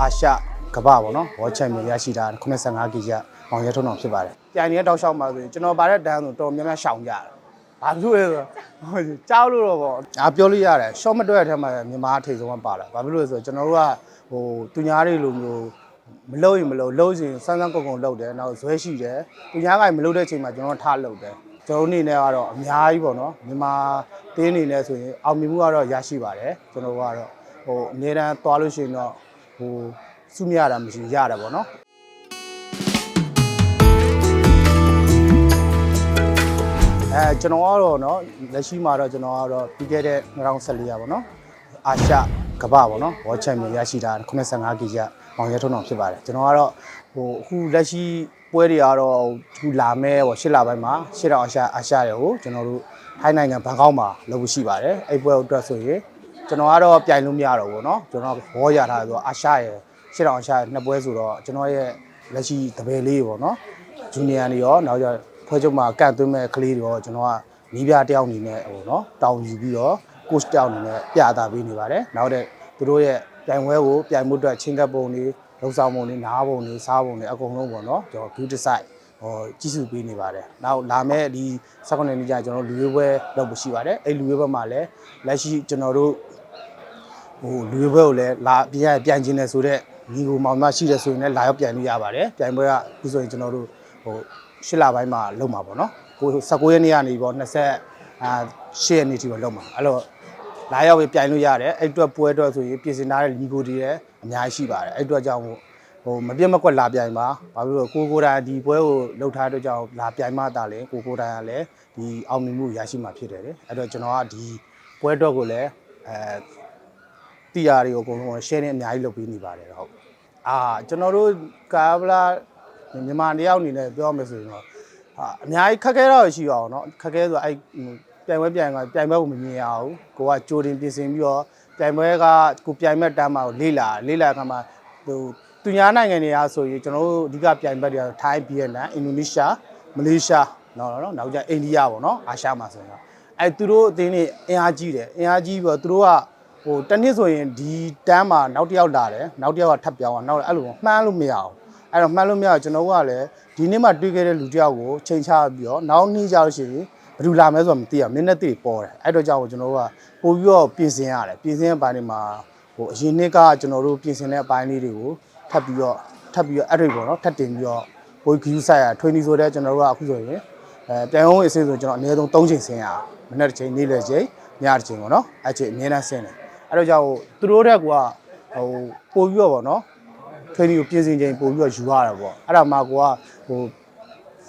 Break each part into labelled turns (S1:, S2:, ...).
S1: အာရှကမ္ဘာပေါ့နော်ဝေါ်ချန်ပီယံရရှိတာ85ကီရမောင်ရဲထုံးတော်ဖြစ်ပါတယ်။ပြိုင်နေတဲ့တောက်လျှောက်မှာဆိုရင်ကျွန်တော်ပါတဲ့တန်းဆိုတော်များများရှောင်ကြတယ်။ဘာဖြစ်လို့လဲဆိုတော့ဟိုကြောက်လို့တော့ပေါ့။အားပြောလို့ရတယ်။ short မတွဲတဲ့အထက်မှာမြန်မာအထိတ်ဆုံးကပါလာ။ဘာဖြစ်လို့လဲဆိုတော့ကျွန်တော်တို့ကဟိုသူညာတွေလိုမျိုးမလို့ရင်မလို့လို့ရင်စမ်းစမ်းကုန်ကုန်လုပ်တယ်နောက်ဇွဲရှိတယ်သူညာကမလို့တဲ့အချိန်မှာကျွန်တော်ထားလုပ်တယ်ကျွန်တော်အနေနဲ့ကတော့အများကြီးပေါ့နော်မြန်မာတင်းအနေနဲ့ဆိုရင်အောင်မြင်မှုကတော့ရရှိပါတယ်ကျွန်တော်ကတော့ဟိုအများတန်းသွားလို့ရှိရင်တော့ ဟိုစုမြရတာမရှိရတယ်ပေါ့နော်အဲကျွန်တော်ကတော့เนาะလက်ရှိမှာတော့ကျွန်တော်ကတော့ပြီးခဲ့တဲ့2014ရပါတော့အာရှကမ္ဘာပေါ့နော်ဝေါ်ချန်ပီယံရရှိတာ85ကီရမောင်ရဲထုံးတော်ဖြစ်ပါတယ်ကျွန်တော်ကတော့ဟိုအခုလက်ရှိပွဲတွေကတော့အခုလာမဲ့ဟိုရှစ်လပိုင်းမှာရှစ်တောင်အာရှအာရှတွေကိုကျွန်တော်တို့ထိုင်းနိုင်ငံဘန်ကောက်မှာလုပ်ဖို့ရှိပါတယ်အဲ့ပွဲအတွက်ဆိုရင် ကျွန်တော်ကတော့ပြိုင်လို့မရတော့ဘူးเนาะကျွန်တော်ဘောရထားဆိုတော့အာရှရဲ့ရှစ်တောင်အာရှရဲ့နှစ်ပွဲဆိုတော့ကျွန်တော်ရဲ့လက်ရှိတပယ်လေးပေါ့နော်ဂျူနီယာတွေရောနောက်ကျဖွဲ့ချုပ်မှာကန့်သွင်းမဲ့ကလေးတွေရောကျွန်တော်ကနီးပြတယောက်အနေနဲ့ဟိုเนาะတောင်းယူပြီးတော့ coach တယောက်အနေနဲ့ပြတာပေးနေပါတယ်နောက်တဲ့သူတို့ရဲ့ပြိုင်ပွဲကိုပြိုင်မှုအတွက်ချင်းကပ်ပုံတွေလုံဆောင်ပုံတွေနားပုံတွေစားပုံတွေအကုန်လုံးပေါ့နော်ကျွန်တော် view decide ဟိုကြီးစုပေးနေပါတယ်နောက်လာမဲ့ဒီ second နေ့ကျရင်ကျွန်တော်လူရွေးပွဲလုပ်ဖို့ရှိပါတယ်အဲ့လူရွေးပွဲမှာလည်းလက်ရှိကျွန်တော်တို့ ဟိုလူရွေးပွဲကိုလည်းလာပြန်ရပြန်ကျင်တယ်ဆိုတော့ညီကိုမောင်မရှိတယ်ဆိုရင်လည်းလာရောက်ပြန်လို့ရပါတယ်ပြန်ပွဲကအခုဆိုရင်ကျွန်တော်တို့ဟိုရှစ်လပိုင်းမှာလုပ်မှာပေါ့နော်ကို19ရက်နေ့ကနေပေါ့20အာ10ရက်နေ့ထိပေါ့လုပ်မှာအဲ့တော့လာရောက်ပြီးပြိုင်လို့ရတယ်အဲ့အတွက်ပွဲအတွက်ဆိုရင်ပြင်ဆင်ထားတဲ့လီကိုတွေလည်းအများကြီးရှိပါတယ်အဲ့အတွက်ကြောင့်ဟိုဟိုမပြတ်မကွက်လာပြိုင်ပါဘာဖြစ်လို့လဲကိုကိုတိုင်ဒီပွဲကိုလှုပ်ထားတဲ့အတွက်ကြောင့်လာပြိုင်မှတာလေကိုကိုတိုင်ကလည်းဒီအောင်မြင်မှုရရှိမှာဖြစ်တယ်လေအဲ့တော့ကျွန်တော်ကဒီပွဲအတွက်ကိုလည်းအဲ တီယာတွေကိုအကုန်လုံး share နဲ့အများကြီးလုပ်ပေးနေပါတယ်ဟုတ်အာကျွန်တော်တို့ကာဗလာမြန်မာတယောက်အနေနဲ့ပြောရမယ်ဆိုရင်တော့အာအများကြီးခက်ခဲတော့ရှိပါအောင်เนาะခက်ခဲဆိုအဲ့ ပြိုင်ပွဲပြိုင်ကပြိုင်ပွဲကိုမမြင်ရဘူးကိုကကြိုတင်ပြင်ဆင်ပြီးတော့ပြိုင်ပွဲကကိုပြိုင်မဲ့တန်းမှာကိုလေးလာလေးလာခါမှာဟိုသူများနိုင်ငံတွေကဆိုရင်ကျွန်တော်တို့အဓိကပြိုင်ပွဲတွေကထိုင်းဗီယက်နမ်အင်ဒိုနီးရှားမလေးရှားနော်နော်နောက်ကျအိန္ဒိယပေါ့နော်အာရှမှာဆိုရင်အဲသူတို့အသင်းတွေအင်အားကြီးတယ်အင်အားကြီးပြီးတော့သူတို့က ဟိုတစ်နှစ်ဆိုရင်ဒီတန်းမှာနောက်တစ်ယောက်လာတယ်နောက်တစ်ယောက်ကထပ်ပြောင်းအောင်နောက်အဲ့လိုမှန်းလို့မရအောင်အဲ့တော့မှန်းလို့မရအောင်ကျွန်တော်ကလည်းဒီနေ့မှတွေးခဲ့တဲ့လူတစ်ယောက်ကိုချိန်ချပြီးတော့နောက်နေ့ကျလို့ရှိရင်ဘယ်သူလာမဲဆိုတော့မသိရဘူးနည်းနည်းသိပေါ်တယ်အဲ့တော့ကြောင့်ကျွန်တော်တို့ကပို့ပြီးတော့ပြင်ဆင်ရတယ်ပြင်ဆင်တဲ့ဘိုင်းတွေမှာဟိုအရင်နှစ်ကကျွန်တော်တို့ပြင်ဆင်တဲ့အပိုင်းလေးတွေကိုထပ်ပြီးတော့ထပ်ပြီးတော့အဲ့တွေပေါ့နော်ထပ်တင်ပြီးတော့ဘိုးဂယူဆိုင်ရထွေးနီဆိုတဲ့ကျွန်တော်တို့ကအခုဆိုရင်အဲပြန်အောင်အစစ်ဆိုကျွန်တော်အနည်းဆုံး3ချိန်ဆင်းရမနေ့တစ်ချိန်နေ့လယ်ချိန်ညတစ်ချိန်ပေါ့နော်အဲ့ချိန်အများနဲ့ဆင်းတယ် အဲ့တော့ကြောင့်သူတို့တဲ့ကွာဟိုပို့ပြီးတော့ပေါ့နော်ထွေးနီကိုပြင်ဆင်ချိန်ပို့ပြီးတော့ယူရတာပေါ့အဲ့ဒါမှကိုကဟို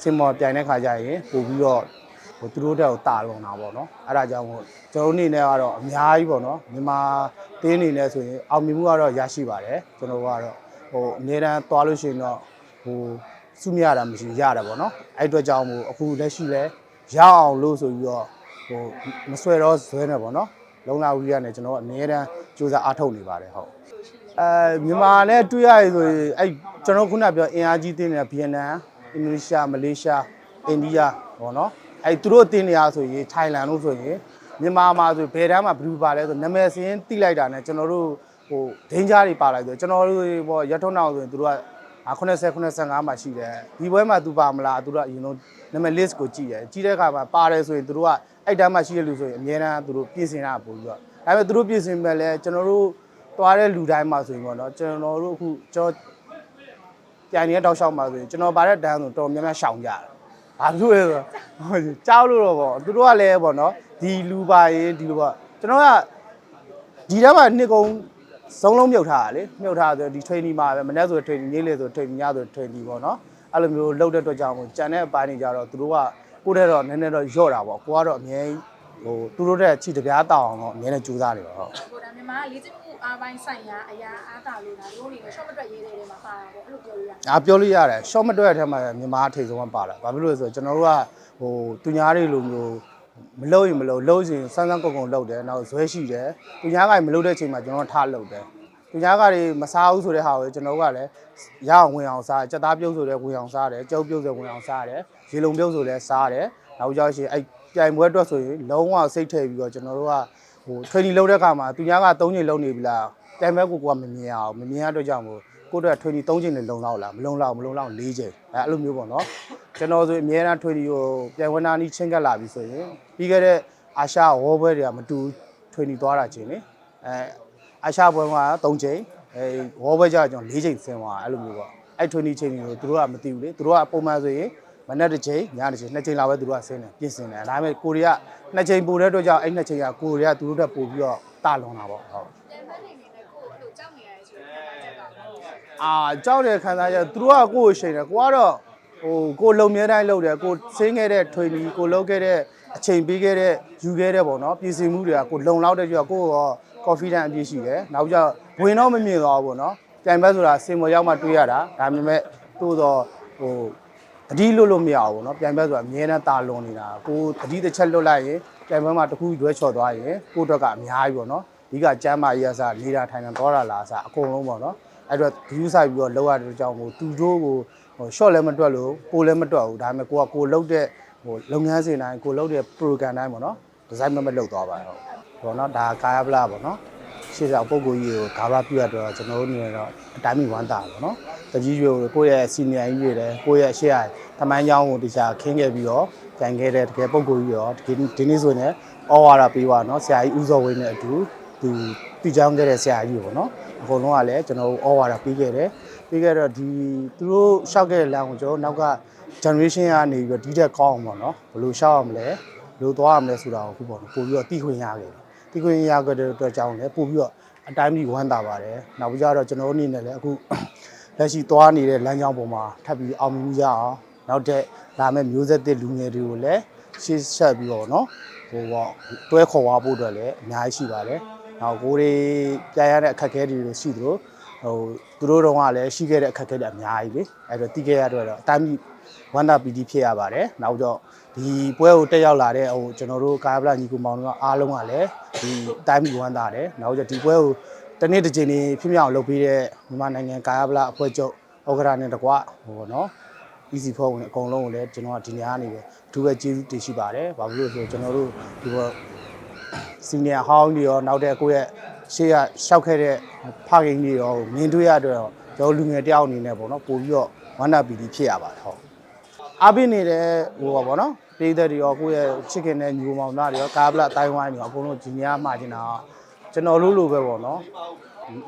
S1: စင်မော်ပြိုင်တဲ့ခါကျရင်ပို့ပြီးတော့ဟိုသူတို့တက်ကိုတာလွန်တာပေါ့နော်အဲ့ဒါကြောင့်မို့ကျွန်တော်တို့အနေနဲ့ကတော့အများကြီးပေါ့နော်မြန်မာတင်းအနေနဲ့ဆိုရင်အောင်မြင်မှုကတော့ရရှိပါတယ်ကျွန်တော်တို့ကတော့ဟိုအများတန်းသွားလို့ရှိရင်တော့ဟိုစုမြရတာမရှိရတယ်ပေါ့နော်အဲ့အတွက်ကြောင့်မို့အခုလက်ရှိလဲရအောင်လို့ဆိုပြီးတော့ဟိုမဆွဲတော့ဇွဲနေပေါ့နော် လုံလာဝီရနဲ့ကျွန်တော်အများတန်းစူးစမ်းအားထုတ်နေပါတယ်ဟုတ်အဲမြန်မာနဲ့တွေ့ရရဆိုရင်အဲ့ကျွန်တော်ခုနပြောအင်အားကြီးတင်းနေတဲ့ဗီယက်နမ်အင်ဒိုနီးရှားမလေးရှားအိန္ဒိယပေါ့နော်အဲ့သူတို့အတင်းနေရဆိုရင်ထိုင်လန်လို့ဆိုရင်မြန်မာမှာဆိုဘယ်တန်းမှာဘယ်လူပါလဲဆိုနာမည်စင်းတိလိုက်တာနဲ့ကျွန်တော်တို့ဟိုဒင်းကြားတွေပါလိုက်ဆိုကျွန်တော်တို့ဘောရထုံနောက်ဆိုရင်သူတို့က80 85မှာရှိတယ်ဒီဘွဲမှာသူပါမလားသူတို့ကအရင်ဆုံး နာမည် list ကိုကြည့်တယ်ကြည့်တဲ့အခါမှာပါတယ်ဆိုရင်သူတို့ကအဲ့တန်းမှာရှိတဲ့လူဆိုရင်အများအားသူတို့ပြင်ဆင်တာပို့ပြီးတော့ဒါပေမဲ့သူတို့ပြင်ဆင်မဲ့လဲကျွန်တော်တို့သွားတဲ့လူတိုင်းမှာဆိုရင်ပေါ့နော်ကျွန်တော်တို့အခုကျွန်တော်ကြံနေတဲ့တောက်လျှောက်မှာဆိုရင်ကျွန်တော်ပါတဲ့တန်းဆိုတော်များများရှောင်ကြတယ်ဘာဖြစ်လို့လဲဆိုတော့ဟိုကြောက်လို့တော့ပေါ့သူတို့ကလည်းပေါ့နော်ဒီလူပါရေးဒီလိုပေါ့ကျွန်တော်ကဒီထဲမှာနှစ်ကုံစုံလုံးမြုပ်ထားတာလေမြုပ်ထားဆိုဒီ training မှာပဲမနေ့ဆို training နေ့လေဆို training ညဆို training ပေါ့နော် အဲ့လိုမျိုးလုပ်တဲ့အတွက်ကြောင့်မို့ကြံတဲ့အပိုင်းတွေကြတော့သူတို့ကကိုယ့်တဲ့တော့နည်းနည်းတော့ညော့တာပေါ့ကိုကတော့အမြဲဟိုသူတို့တဲ့ခြေတပြားတောအောင်တော့အမြဲတမ်းကြိုးစားနေပါဟုတ်
S2: ကိုဒါမြန်မာကလေ့ကျင့်မှုအားပိုင်းဆိုင်ရာအရာအားတာလို့ဒါတို့အနေနဲ့ short မတွက်ရေးတဲ့နေရာမှာပါတာပေါ့အဲ့လိုပြောလို့ရတယ်
S1: အားပြောလို့ရတယ် short မတွက်တဲ့အထက်မှာမြန်မာအထိတ်ဆုံးကပါတာဘာဖြစ်လို့လဲဆိုတော့ကျွန်တော်တို့ကဟိုသူညာတွေလိုမျိုးမလို့ရင်မလို့လို့ရင်စမ်းစမ်းကုန်ကုန်လုပ်တယ်နောက်ဇွဲရှိတယ်သူညာကမလို့တဲ့အချိန်မှာကျွန်တော်ထားလုပ်တယ် သူညာကတွေမစားဘူးဆိုတဲ့ဟာကိုကျွန်တော်တို့ကလည်းရအောင်ဝင်အောင်စားကြက်သားပြုတ်ဆိုတဲ့ဝင်အောင်စားတယ်ကြောက်ပြုတ်ဆိုဝင်အောင်စားတယ်ရေလုံပြုတ်ဆိုလည်းစားတယ်နောက်ကြောက်ရှင်အဲ့ပြိုင်ပွဲအတွက်ဆိုရင်လုံးဝစိတ်ထည့်ပြီးတော့ကျွန်တော်တို့ကဟဟို training လုပ်တဲ့အခါမှာသူများက3ချိန်လုံးနေပြီလားတိုင်ဘက်ကိုကိုကမမြင်ရအောင်မမြင်ရတော့ကြောင့်မို့ကိုယ့်အတွက် training 3ချိန်နဲ့လုံလောက်လားမလုံလောက်မလုံလောက်4ချိန်အဲအဲ့လိုမျိုးပေါ့နော်ကျွန်တော်ဆိုအများအား training ကိုပြန်ဝင်လာနီးချင်းကပ်လာပြီဆိုရင်ပြီးခဲ့တဲ့အာရှဝေါ်ဘွဲတွေကမတူ training သွားတာချင်းလေအဲ အာရှဘွဲက3ချိန်အဲဝေါ်ဘွဲကျတော့ကျွန်တော်4ချိန်ဆင်းသွားအဲ့လိုမျိုးပေါ့အဲ့ training ချိန်တွေကိုသူတို့ကမသိဘူးလေသူတို့ကပုံမှန်ဆိုရင်မနေ့တစ်ချိန်ညတစ်ချိန်နှစ်ချိန်လောက်ပဲသူတို့ကဆင်းတယ်ပြင်ဆင်တယ်ဒါပေမဲ့ကိုရီးယားနှစ်ချိန်ပိုတဲ့အတွက်ကြောင့်အဲ့နှစ်ချိန်ကကိုရီးယားသူတို့တက်ပို့ပြီးတော့တာလွန်တာပေါ့ဟုတ်
S2: ပြန်ဖက်နေနေနဲ့ကိုယ်အဲ့လိုကြောက်နေရတယ်ဆိုရင်ခက်တာချက်ကဟုတ်
S1: အာကြောက်တဲ့ခံစားချက်သူတို့ကကိုယ့်ကိုရှိန်တယ်ကိုကတော့ဟိုကိုလုံမြဲတိုင်းလုပ်တယ်ကိုဆင်းခဲ့တဲ့ထွေနီကိုလုပ်ခဲ့တဲ့ အချိန်ပေးခဲ့တဲ့ယူခဲ့တဲ့ပေါ့နော်ပြည်စင်မှုတွေကကိုလုံလောက်တဲ့ကြောကိုရော confidence အပြည့်ရှိတယ်နောက်ကြဝင်တော့မမြင်တော့ဘူးပေါ့နော်ပြိုင်ဘက်ဆိုတာစင်ပေါ်ရောက်မှတွေးရတာဒါပေမဲ့သို့တော့ဟိုအဒီလွတ်လို့မရဘူးပေါ့နော်ပြိုင်ဘက်ဆိုတာအများနဲ့တာလွန်နေတာကိုအဒီတစ်ချက်လွတ်လိုက်ရင်ပြိုင်ဘက်မှာတစ်ခုတွဲချော်သွားရင်ကိုတော့ကအများကြီးပေါ့နော်ဒီကကျမ်းမာရေးအစားလေးတာထိုင်တာတော့တာလားအစားအကုန်လုံးပေါ့နော်အဲ့တော့ဂရုစိုက်ပြီးတော့လောက်ရတဲ့အကြောင်းကိုသူတို့ကိုဟို short လည်းမတွက်လို့ပိုလည်းမတွက်ဘူးဒါပေမဲ့ကိုကကိုလောက်တဲ့ ဟိုလုပ်ငန်းစဉ်တိုင်းကိုလုပ်တဲ့ program တိုင်းပေါ့နော်ဒီဇိုင်းမမလုပ်သွားပါတော့ဘောနော်ဒါကာယပလပေါ့နော်ရှေ့ဆောင်ပုံကိုကြီးကိုကာဗာပြုရတော့ကျွန်တော်တို့နေတော့အတိုင်းမဝမ်းတာပေါ့နော်တကြီးရွယ်ကိုယ့်ရဲ့ senior ကြီးတွေလည်းကိုယ့်ရဲ့ရှေ့ရတမန်ကျောင်းကိုတခြားခင်းခဲ့ပြီးတော့ကြံခဲ့တဲ့တကယ်ပုံကိုကြီးရောဒီနေ့ဆိုရင် order ပေးပါနော်ဆရာကြီးဦးစောဝင်းနဲ့အတူသူတည်ကြောင်းခဲ့တဲ့ဆရာကြီးပေါ့နော်အကုန်လုံးကလည်းကျွန်တော်တို့ order ပေးခဲ့တယ်ပေးခဲ့တော့ဒီသူတို့ရှောက်ခဲ့တဲ့လမ်းကိုကျွန်တော်တို့နောက်က generation ကနေပြီးတော့ဒီတက်ကောင်းအောင်ပေါ့နော်ဘယ်လိုရှောက်အောင်လဲဘယ်လိုသွားအောင်လဲဆိုတာကိုခုပေါ့နော်ပို့ပြီးတော့သိခွင့်ရခဲ့တယ်သိခွင့်ရခဲ့တဲ့အတွက်ကြောင့်လည်းပို့ပြီးတော့အတိုင်းကြီးဝမ်းသာပါတယ်နောက်ပြီးတော့ကျွန်တော်အနေနဲ့လည်းအခုလက်ရှိသွားနေတဲ့လမ်းကြောင်းပေါ်မှာထပ်ပြီးအောင်မြင်ကြအောင်နောက်တဲ့လာမယ့်မျိုးဆက်သစ်လူငယ်တွေကိုလည်းရှေ့ဆက်ပြီးတော့နော်ဟိုပေါ့တွဲခေါ်သွားဖို့အတွက်လည်းအများကြီးရှိပါတယ်။နောက်ကိုယ်တွေကြားရတဲ့အခက်အခဲတွေရှိသလို ဟိုသူတို့တော့ကလည်းရှိခဲ့တဲ့အခက်အခဲတွေအများကြီးလေ။အဲ့တော့တီးခဲ့ရတော့အတိုင်းပြီးဝမ်းသာပီတိဖြစ်ရပါတယ်။နောက်တော့ဒီပွဲကိုတက်ရောက်လာတဲ့ဟိုကျွန်တော်တို့ကာယပလညီကူမောင်တို့ကအားလုံးကလည်းဒီအတိုင်းပြီးဝမ်းသာတယ်။နောက်ကျဒီပွဲကိုတနေ့တစ်ချိန်နေဖြစ်မြောက်လုပ်ပြီးတဲ့မြန်မာနိုင်ငံကာယပလအဖွဲ့ချုပ်ဩက္ခရာနဲ့တကွဟိုပေါ့နော် easy ဖို့ဝင်အကုန်လုံးကိုလည်းကျွန်တော်ကဒီညကနေပဲအထူးပဲကျေးဇူးတင်ရှိပါတယ်။ဘာဖြစ်လို့လဲဆိုတော့ကျွန်တော်တို့ဒီဘောစီနီယာဟောင်းတွေရောနောက်တဲ့ကိုယ့်ရဲ့ ရှေ့ကရှောက်ခဲ့တဲ့ဖခင်တွေရောမြင်တွေ့ရတော့ကျွန်တော်လူငယ်တယောက်အနေနဲ့ပေါ့နော်ပို့ပြီးတော့ဝန္တာပီတီဖြစ်ရပါတယ်ဟုတ်အားပေးနေတဲ့ဟိုပါပေါ့နော်ပြည်သက်တွေရောကိုယ့်ရဲ့ချစ်ခင်တဲ့ညီမောင်သားတွေရောကားပလအတိုင်းဝိုင်းတွေရောအကုန်လုံးဂျီနီယာမှာကျင်တာကျွန်တော်လို့လိုပဲပေါ့နော်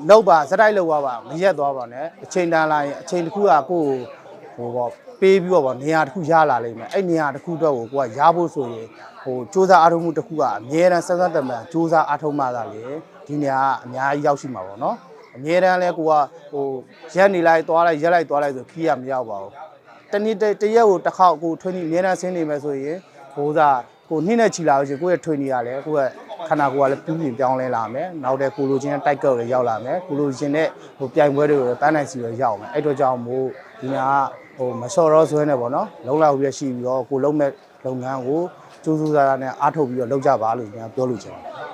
S1: လောက်ပါစတိုက်လောက်ပါပါမရက်သွားပါနဲ့အချိန်တန်လာရင်အချိန်တစ်ခုကကိုယ့်ကို ဟိုပေါ့ပေးပြီးတော့ပေါ့နေရာတစ်ခုရလာလိမ့်မယ်အဲ့နေရာတစ်ခုတော့ကိုကိုကရဖို့ဆိုရင်ဟိုစူးစမ်းအားထုတ်မှုတစ်ခုကအမြဲတမ်းစမ်းစမ်းတမန်စူးစမ်းအားထုတ်မှသာလေဒီနေရာကအများကြီးရောက်ရှိမှာပေါ့နော်အမြဲတမ်းလဲကိုကဟိုရက်နေလိုက်သွားလိုက်ရက်လိုက်သွားလိုက်ဆိုခီးရမရောက်ပါဘူးတနေ့တစ်တစ်ရက်ကိုတစ်ခေါက်ကိုထွေးနေအများအားဆင်းနေမယ်ဆိုရင်ဘိုးစားကိုနှိမ့်နဲ့ချီလာလို့ရှိရင်ကိုယ့်ရဲ့ထွေးနေရလဲကိုယ့်ရဲ့ခန္ဓာကိုယ်ကလည်းပြင်းပြင်းပြောင်းလဲလာမယ်နောက်တဲ့ကိုလိုချင်းတိုက်ကောက်လည်းရောက်လာမယ်ကိုလိုချင်းတဲ့ဟိုပြိုင်ပွဲတွေကိုလည်းတန်းနိုင်စီရရောက်မယ်အဲ့တော့ကြောင့်မို့ဒီညာက ဟိုမလျှော်တော့ဆွဲနေပေါ့နော်လုံးလောက်ပြီးရရှိပြီးတော့ကိုလုံးမဲ့လုပ်ငန်းကိုစူးစူးစားစားနဲ့အားထုတ်ပြီးတော့လုပ်ကြပါလို့ညာပြောလို့ချင်တယ်